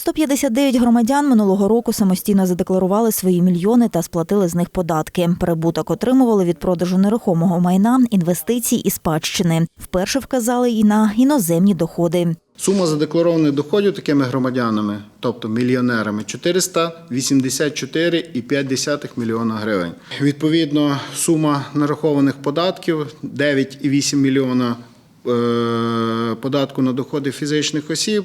159 громадян минулого року самостійно задекларували свої мільйони та сплатили з них податки. Прибуток отримували від продажу нерухомого майна, інвестицій і спадщини. Вперше вказали і на іноземні доходи. Сума задекларованих доходів такими громадянами, тобто мільйонерами, 484,5 мільйона гривень. Відповідно, сума нарахованих податків 9,8 мільйона е, податку на доходи фізичних осіб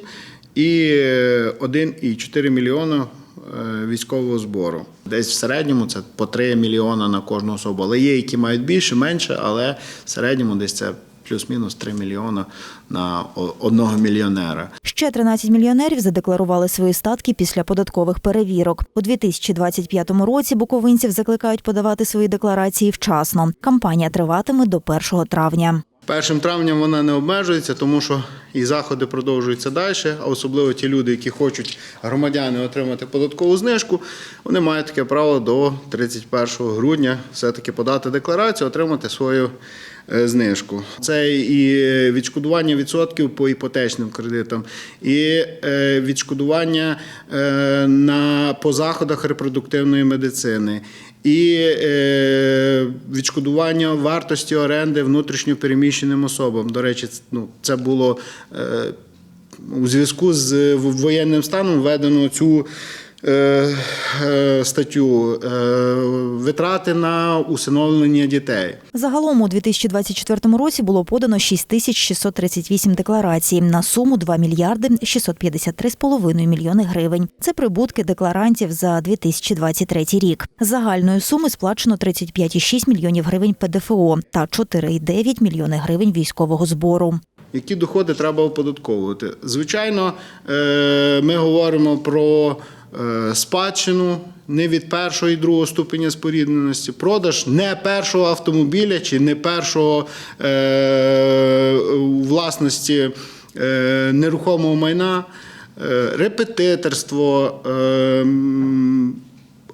і е, 1,4 мільйона е, військового збору. Десь в середньому це по 3 мільйона на кожну особу. Але є, які мають більше, менше, але в середньому десь це плюс-мінус 3 мільйона на одного мільйонера. Ще 13 мільйонерів задекларували свої статки після податкових перевірок. У 2025 році буковинців закликають подавати свої декларації вчасно. Кампанія триватиме до 1 травня. Першим травням вона не обмежується, тому що і заходи продовжуються далі, а особливо ті люди, які хочуть громадяни отримати податкову знижку, вони мають таке право до 31 грудня все-таки подати декларацію, отримати свою е, знижку. Це і відшкодування відсотків по іпотечним кредитам, і е, відшкодування е, на по заходах репродуктивної медицини. І відшкодування вартості оренди внутрішньо переміщеним особам. До речі, ну, це було у зв'язку з воєнним станом введено цю е, е, статтю е, витрати на усиновлення дітей. Загалом у 2024 році було подано 6638 декларацій на суму 2 мільярди 653,5 мільйони гривень. Це прибутки декларантів за 2023 рік. Загальної суми сплачено 35,6 мільйонів гривень ПДФО та 4,9 мільйони гривень військового збору. Які доходи треба оподатковувати? Звичайно, е, ми говоримо про е, спадщину не від першого і другого ступеня спорідненості, продаж не першого автомобіля чи не першого е, власності нерухомого майна, репетиторство.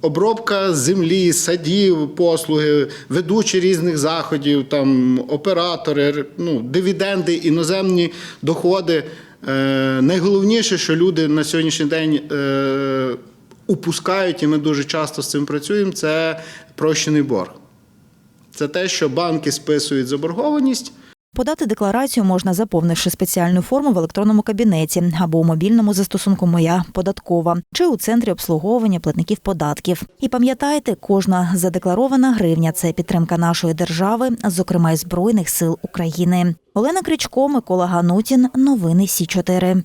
Обробка землі, садів, послуги, ведучі різних заходів, там оператори, ну, дивіденди, іноземні доходи. Е, найголовніше, що люди на сьогоднішній день е, упускають, і ми дуже часто з цим працюємо, це прощений борг. Це те, що банки списують заборгованість. Подати декларацію можна, заповнивши спеціальну форму в електронному кабінеті або у мобільному застосунку Моя податкова чи у центрі обслуговування платників податків. І пам'ятайте, кожна задекларована гривня це підтримка нашої держави, зокрема й збройних сил України. Олена Кричко, Микола Ганутін. Новини Сі 4